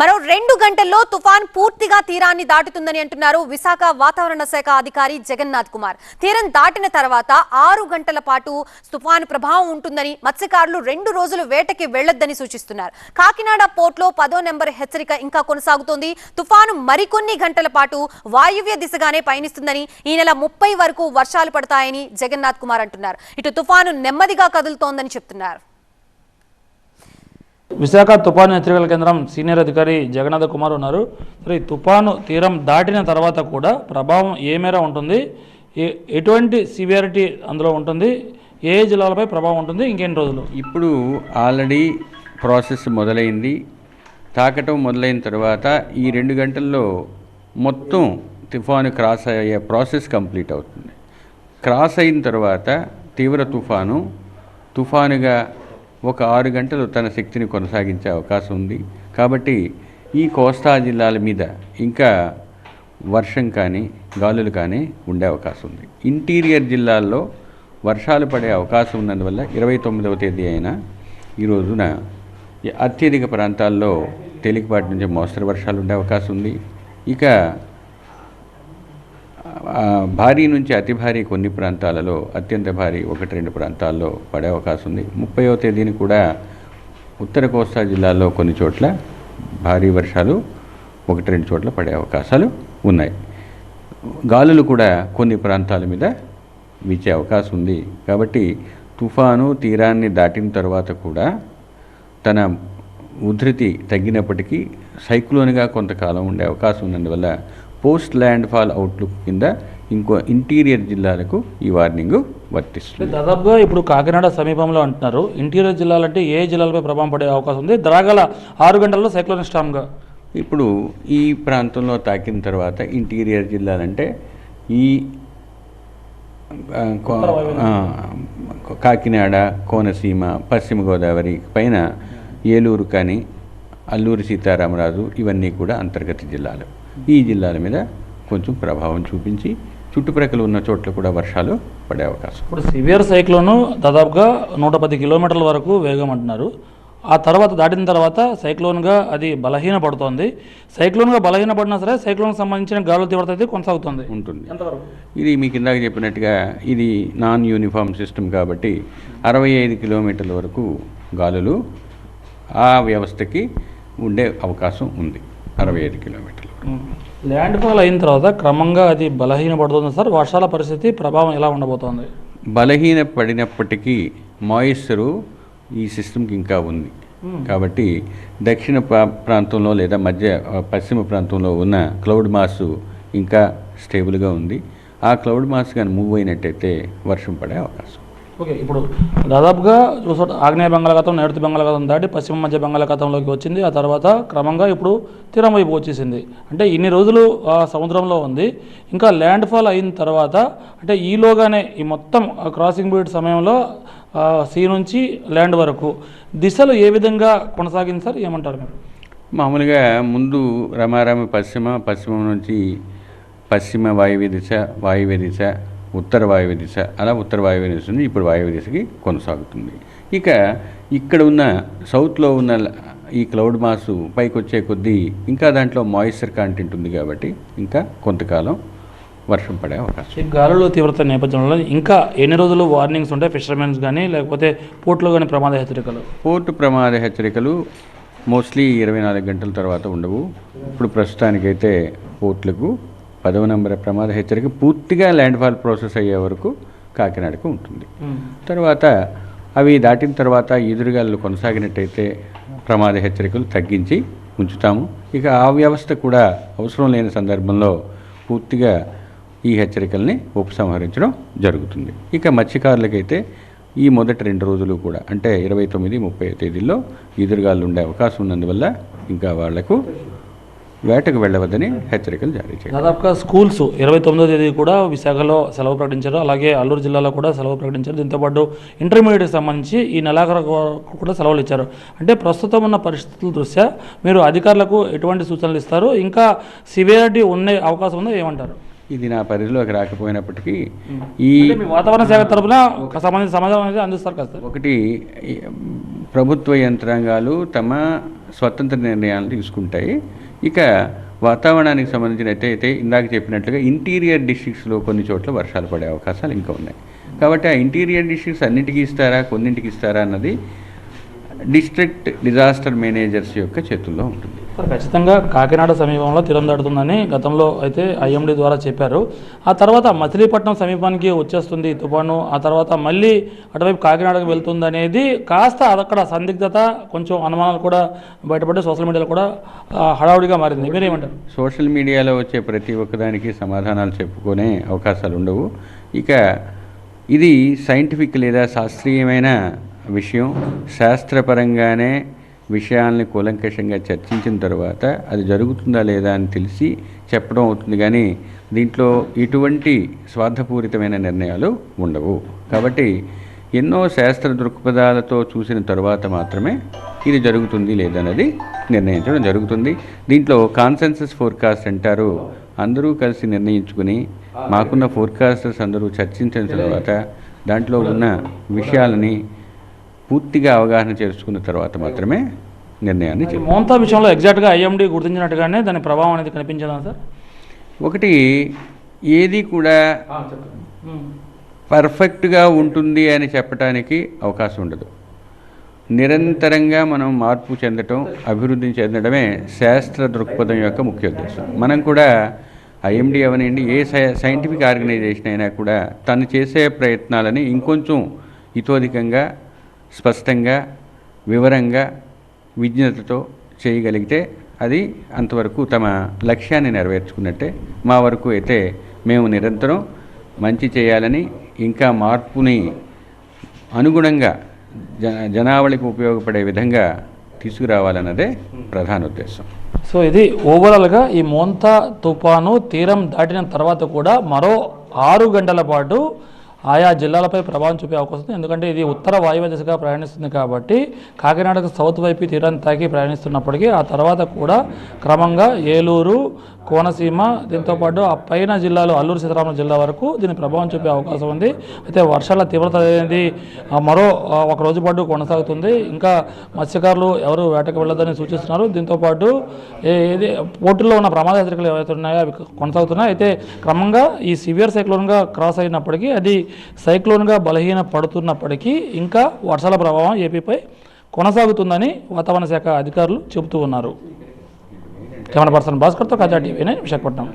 మరో రెండు గంటల్లో తుఫాన్ పూర్తిగా తీరాన్ని దాటుతుందని అంటున్నారు విశాఖ వాతావరణ శాఖ అధికారి జగన్నాథ్ కుమార్. తీరం దాటిన తర్వాత ఆరు గంటల పాటు తుఫాను ప్రభావం ఉంటుందని మత్స్యకారులు రెండు రోజులు వేటకి వెళ్ళొద్దని సూచిస్తున్నారు. కాకినాడ పోర్ట్లో పదో నెంబర్ హెచ్చరిక ఇంకా కొనసాగుతోంది. తుఫాను మరికొన్ని గంటల పాటు వాయువ్య దిశగానే పయనిస్తుందని ఈ నెల ముప్పై వరకు వర్షాలు పడతాయని జగన్నాథ్ కుమార్ అంటున్నారు. ఇటు తుఫాను నెమ్మదిగా కదులుతోందని చెప్తున్నారు. విశాఖ తుఫాను హెచ్చరికల కేంద్రం సీనియర్ అధికారి జగన్నాథ్ కుమార్ ఉన్నారు. సరే ఈ తుఫాను తీరం దాటిన తర్వాత కూడా ప్రభావం ఏ మేర ఉంటుంది? ఏ- ఎటువంటి సివియారిటీ అందులో ఉంటుంది? ఏ ఏ జిల్లాలపై ప్రభావం ఉంటుంది? ఇంకెన్ని రోజులు? ఇప్పుడు ఆల్రెడీ ప్రాసెస్ మొదలైంది. తాకటం మొదలైన తర్వాత ఈ రెండు గంటల్లో మొత్తం తుఫాను క్రాస్ అయ్యే ప్రాసెస్ కంప్లీట్ అవుతుంది. క్రాస్ అయిన తర్వాత తీవ్ర తుఫాను తుఫానుగా ఒక ఆరు గంటలు తన శక్తిని కొనసాగించే అవకాశం ఉంది. కాబట్టి ఈ కోస్తా జిల్లాల మీద ఇంకా వర్షం కానీ గాలులు కానీ ఉండే అవకాశం ఉంది. ఇంటీరియర్ జిల్లాల్లో వర్షాలు పడే అవకాశం ఉన్నందువల్ల ఇరవై తొమ్మిదవ తేదీ అయిన ఈ రోజున అత్యధిక ప్రాంతాల్లో తేలికపాటి నుంచి మోస్తరు వర్షాలు ఉండే అవకాశం ఉంది. ఇక భారీ నుంచి అతి భారీ కొన్ని ప్రాంతాలలో అత్యంత భారీ ఒకటి రెండు ప్రాంతాల్లో పడే అవకాశం ఉంది. ముప్పైవ తేదీని కూడా ఉత్తర కోస్తా జిల్లాలో కొన్ని చోట్ల భారీ వర్షాలు ఒకటి రెండు చోట్ల పడే అవకాశాలు ఉన్నాయి. గాలులు కూడా కొన్ని ప్రాంతాల మీద వీచే అవకాశం ఉంది. కాబట్టి తుఫాను తీరాన్ని దాటిన తర్వాత కూడా తన ఉధృతి తగ్గినప్పటికీ సైక్లోన్గా కొంతకాలం ఉండే అవకాశం ఉన్నందువల్ల పోస్ట్ ల్యాండ్ ఫాల్ అవుట్లుక్ కింద ఇంకో ఇంటీరియర్ జిల్లాలకు ఈ వార్నింగ్ వర్తిస్తుంది. దాదాపుగా ఇప్పుడు కాకినాడ సమీపంలో అంటున్నారు. ఇంటీరియర్ జిల్లాలంటే ఏ జిల్లాలపై ప్రభావం పడే అవకాశం ఉంది? ద్రాగల ఆరు గంటల్లో సైక్లోన్ స్టామ్గా ఇప్పుడు ఈ ప్రాంతంలో తాకిన తర్వాత ఇంటీరియర్ జిల్లాలంటే ఈ కాకినాడ కోనసీమ పశ్చిమ గోదావరి పైన ఏలూరు కానీ అల్లూరి సీతారామరాజు ఇవన్నీ కూడా అంతర్గత జిల్లాలు. ఈ జిల్లాల మీద కొంచెం ప్రభావం చూపించి చుట్టుప్రక్కల ఉన్న చోట్ల కూడా వర్షాలు పడే అవకాశం. ఇప్పుడు సివియర్ సైక్లోన్ దాదాపుగా నూట పది కిలోమీటర్ల వరకు వేగం అంటున్నారు. ఆ తర్వాత దాటిన తర్వాత సైక్లోన్గా అది బలహీన పడుతోంది సైక్లోన్గా బలహీన పడినా సరే సైక్లోన్కి సంబంధించిన గాలుల తీవ్రత అయితే కొనసాగుతుంది. ఉంటుంది. ఇది మీకు ఇందాక చెప్పినట్టుగా ఇది నాన్ యూనిఫామ్ సిస్టమ్ కాబట్టి అరవై ఐదు కిలోమీటర్ల వరకు గాలులు ఆ వ్యవస్థకి ఉండే అవకాశం ఉంది. అరవై ఐదు కిలోమీటర్లు. ల్యాండ్ ఫాల్ అయిన తర్వాత క్రమంగా అది బలహీన పడుతుంది సార్. వర్షాల పరిస్థితి ప్రభావం ఎలా ఉండబోతోంది? బలహీన పడినప్పటికీ మాయిశ్చరు ఈ సిస్టమ్కి ఇంకా ఉంది. కాబట్టి దక్షిణ ప్రా- ప్రాంతంలో లేదా మధ్య పశ్చిమ ప్రాంతంలో ఉన్న క్లౌడ్ మాస్ ఇంకా స్టేబుల్గా ఉంది. ఆ క్లౌడ్ మాస్ కానీ మూవ్ అయినట్టయితే వర్షం పడే అవకాశం ఓకే ఇప్పుడు దాదాపుగా చూసా ఆగ్నేయ బంగాళాఖాతం నైరుతి బంగాళాఖాతం దాటి పశ్చిమ మధ్య బంగాళాఖాతంలోకి వచ్చింది. ఆ తర్వాత క్రమంగా ఇప్పుడు తీరం వైపు వచ్చేసింది. అంటే ఇన్ని రోజులు ఆ సముద్రంలో ఉంది. ఇంకా ల్యాండ్ ఫాల్ అయిన తర్వాత అంటే ఈలోగానే ఈ మొత్తం క్రాసింగ్ బీట్ సమయంలో సీ నుంచి ల్యాండ్ వరకు దిశలు ఏ విధంగా కొనసాగింది సార్? ఏమంటారు మీరు? మామూలుగా ముందు రమారమ పశ్చిమ పశ్చిమం నుంచి పశ్చిమ వాయువ్య దిశ వాయువ్య దిశ ఉత్తర వాయువ్య దిశ అలా ఉత్తర వాయువ్య దిశ నుంచి ఇప్పుడు వాయువ్య దిశకి కొనసాగుతుంది. ఇక ఇక్కడ ఉన్న సౌత్లో ఉన్న ఈ క్లౌడ్ మాసు పైకి వచ్చే కొద్దీ ఇంకా దాంట్లో మాయిశ్చర్ కాంటెంట్ ఉంది కాబట్టి ఇంకా కొంతకాలం వర్షం పడే అవకాశం. ఈ గాలుల తీవ్రత నేపథ్యంలో ఇంకా ఎన్ని రోజులు వార్నింగ్స్ ఉంటాయి? ఫిషర్మెన్స్ కానీ లేకపోతే పోర్ట్లో కానీ ప్రమాద హెచ్చరికలు? పోర్టు ప్రమాద హెచ్చరికలు మోస్ట్లీ ఇరవై నాలుగు గంటల తర్వాత ఉండవు. ఇప్పుడు ప్రస్తుతానికైతే పోర్టులకు పదవ నంబర్ ప్రమాద హెచ్చరిక పూర్తిగా ల్యాండ్ ఫాల్ ప్రాసెస్ అయ్యే వరకు కాకినాడకు ఉంటుంది. తర్వాత అవి దాటిన తర్వాత ఎదురుగాలు కొనసాగినట్టయితే ప్రమాద హెచ్చరికలు తగ్గించి ఉంచుతాము. ఇక ఆ వ్యవస్థ కూడా అవసరం లేని సందర్భంలో పూర్తిగా ఈ హెచ్చరికల్ని ఉపసంహరించడం జరుగుతుంది. ఇక మత్స్యకారులకైతే ఈ మొదటి రెండు రోజులు కూడా అంటే ఇరవై తొమ్మిది ముప్పై తేదీల్లో ఎదురుగాలు ఉండే అవకాశం ఉన్నందువల్ల ఇంకా వాళ్ళకు వేటకు వెళ్ళవద్దని హెచ్చరికలు జారీ చేయాలి దాదాపుగా స్కూల్స్ ఇరవై తొమ్మిదో తేదీ కూడా విశాఖలో సెలవు ప్రకటించారు. అలాగే అల్లూరు జిల్లాలో కూడా సెలవు ప్రకటించారు. దీంతోపాటు ఇంటర్మీడియట్ సంబంధించి ఈ నెలాఖరు కూడా సెలవులు ఇచ్చారు. అంటే ప్రస్తుతం ఉన్న పరిస్థితుల దృష్ట్యా మీరు అధికారులకు ఎటువంటి సూచనలు ఇస్తారు? ఇంకా సివియారిటీ ఉండే అవకాశం ఉందో? ఏమంటారు? ఇది నా పరిధిలోకి రాకపోయినప్పటికీ ఈ వాతావరణ శాఖ తరపున సంబంధించిన సమాచారం అనేది అందిస్తారు కదా ఒకటి ప్రభుత్వ యంత్రాంగాలు తమ స్వతంత్ర నిర్ణయాలు తీసుకుంటాయి. ఇక వాతావరణానికి సంబంధించిన అయితే అయితే ఇందాక చెప్పినట్లుగా ఇంటీరియర్ డిస్ట్రిక్ట్స్లో కొన్ని చోట్ల వర్షాలు పడే అవకాశాలు ఇంకా ఉన్నాయి. కాబట్టి ఆ ఇంటీరియర్ డిస్ట్రిక్ట్స్ అన్నింటికి ఇస్తారా? కొన్నింటికి ఇస్తారా? అన్నది డిస్ట్రిక్ట్ డిజాస్టర్ మేనేజర్స్ యొక్క చేతుల్లో ఉంటుంది. ఖచ్చితంగా కాకినాడ సమీపంలో తీరం దాటుతుందని గతంలో అయితే ఐఎండీ ద్వారా చెప్పారు. ఆ తర్వాత మచిలీపట్నం సమీపానికి వచ్చేస్తుంది తుఫాను. ఆ తర్వాత మళ్ళీ అటువైపు కాకినాడకు వెళ్తుంది అనేది కాస్త అక్కడ సందిగ్ధత కొంచెం అనుమానాలు కూడా బయటపడి సోషల్ మీడియాలో కూడా హడావుడిగా మారింది. మీరేమంటారు? సోషల్ మీడియాలో వచ్చే ప్రతి ఒక్కదానికి సమాధానాలు చెప్పుకునే అవకాశాలు ఉండవు. ఇక ఇది సైంటిఫిక్ లేదా శాస్త్రీయమైన విషయం శాస్త్రపరంగానే విషయాల్ని కూలంకషంగా చర్చించిన తర్వాత అది జరుగుతుందా లేదా అని తెలిసి చెప్పడం అవుతుంది. కానీ దీంట్లో ఇటువంటి స్వార్థపూరితమైన నిర్ణయాలు ఉండవు. కాబట్టి ఎన్నో శాస్త్ర దృక్పథాలతో చూసిన తర్వాత మాత్రమే ఇది జరుగుతుంది లేదన్నది నిర్ణయించడం జరుగుతుంది. దీంట్లో కాన్సెన్సస్ ఫోర్కాస్ట్ అంటారు. అందరూ కలిసి నిర్ణయించుకుని మాకున్న ఫోర్కాస్టర్స్ అందరూ చర్చించిన తర్వాత దాంట్లో ఉన్న విషయాలని పూర్తిగా అవగాహన చేసుకున్న తర్వాత మాత్రమే నిర్ణయాన్ని మోంతా విషయంలో ఎగ్జాక్ట్గా ఐఎండీ గుర్తించినట్టుగానే దాని ప్రభావం అనేది కనిపించదా సార్? ఒకటి ఏది కూడా పర్ఫెక్ట్గా ఉంటుంది అని చెప్పడానికి అవకాశం ఉండదు. నిరంతరంగా మనం మార్పు చెందటం అభివృద్ధి చెందడమే శాస్త్ర దృక్పథం యొక్క ముఖ్య ఉద్దేశం. మనం కూడా ఐఎండి అవనండి ఏ సై- సైంటిఫిక్ ఆర్గనైజేషన్ అయినా కూడా తను చేసే ప్రయత్నాలని ఇంకొంచెం ఇతోధికంగా స్పష్టంగా వివరంగా విజ్ఞతతో చేయగలిగితే అది అంతవరకు తమ లక్ష్యాన్ని నెరవేర్చుకున్నట్టే. మా వరకు అయితే మేము నిరంతరం మంచి చేయాలని ఇంకా మార్పుని అనుగుణంగా జ జనావళికి ఉపయోగపడే విధంగా తీసుకురావాలన్నదే ప్రధాన ఉద్దేశం. సో ఇది ఓవరాల్గా ఈ మోంతా తుఫాను తీరం దాటిన తర్వాత కూడా మరో ఆరు గంటల పాటు ఆయా జిల్లాలపై ప్రభావం చూపే అవకాశం ఉంది. ఎందుకంటే ఇది ఉత్తర వాయువ్య దిశగా ప్రయాణిస్తుంది కాబట్టి కాకినాడకు సౌత్ వైపు తీరాన్ని తాకి ప్రయాణిస్తున్నప్పటికీ ఆ తర్వాత కూడా క్రమంగా ఏలూరు కోనసీమ దీంతోపాటు ఆ పైన జిల్లాలో అల్లూరు సీతారామరాజు జిల్లా వరకు దీని ప్రభావం చూపే అవకాశం ఉంది. అయితే వర్షాల తీవ్రత అనేది మరో ఒక రోజు పాటు కొనసాగుతుంది. ఇంకా మత్స్యకారులు ఎవరు వేటకు వెళ్ళదని సూచిస్తున్నారు. దీంతోపాటు ఏ- ఏది పోర్టుల్లో ఉన్న ప్రమాద హెచ్చరికలు ఏవైతే ఉన్నాయో అవి కొనసాగుతున్నాయి. అయితే క్రమంగా ఈ సివియర్ సైక్లోన్గా క్రాస్ అయినప్పటికీ అది సైక్లోన్గా బలహీన పడుతున్నప్పటికీ ఇంకా వర్షాల ప్రభావం ఏపీపై కొనసాగుతుందని వాతావరణ శాఖ అధికారులు చెబుతూ ఉన్నారు. ಠೇವಣ ಪರ್ಸನ್ ಭಾಸ್ಕರ್ ತೋ ಖಾತಾ ಟಿವಿ ನೈನ್ ವಿಶಾಖಪಟ್ಟಣಂ